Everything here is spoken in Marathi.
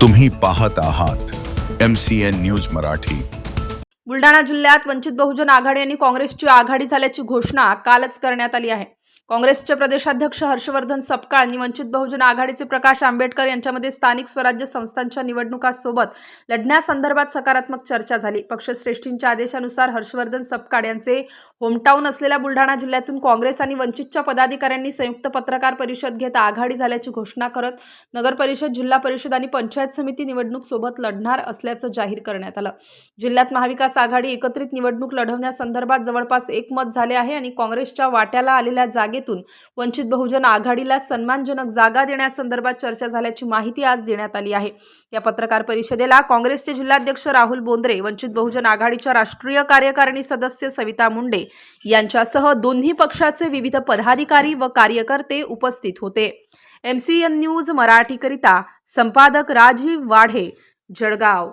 तुम्ही पाहत आहात M C N news Marathi. Buldhana जिल्ह्यात वंचित बहुजन आघाडी आणि काँग्रेसची आघाडी झाल्याची घोषणा कालच करण्यात आली आहे. काँग्रेसचे प्रदेशाध्यक्ष हर्षवर्धन सपकाळ आणि वंचित बहुजन आघाडीचे प्रकाश आंबेडकर यांच्यामध्ये स्थानिक स्वराज्य संस्थांच्या निवडणुकासोबत लढण्यासंदर्भात सकारात्मक चर्चा झाली. पक्षश्रेष्ठींच्या आदेशानुसार हर्षवर्धन सपकाळ यांचे होमटाऊन असलेल्या बुलढाणा जिल्ह्यातून काँग्रेस आणि वंचितच्या पदाधिकाऱ्यांनी संयुक्त पत्रकार परिषद घेत आघाडी झाल्याची घोषणा करत नगर परिषद जिल्हा परिषद आणि पंचायत समिती निवडणूक सोबत लढणार असल्याचं जाहीर करण्यात आलं. जिल्ह्यात महाविकास आघाडी एकत्रित निवडणूक लढवण्यासंदर्भात जवळपास एकमत झाले आहे आणि काँग्रेसच्या वाट्याला आलेल्या जागे जागेतून वंचित बहुजन आघाडीला सन्मानजनक जागा देण्यासंदर्भात चर्चा झाल्याची माहिती आज देण्यात आली आहे. या पत्रकार परिषदेला काँग्रेसचे जिल्हाध्यक्ष राहुल बोंद्रे वंचित बहुजन आघाडीच्या राष्ट्रीय कार्यकारिणी सदस्य सविता मुंडे यांच्यासह दोन्ही पक्षाचे विविध पदाधिकारी व कार्यकर्ते उपस्थित होते. एम सी एन न्यूज मराठीकरिता संपादक राजीव वाढे जळगाव.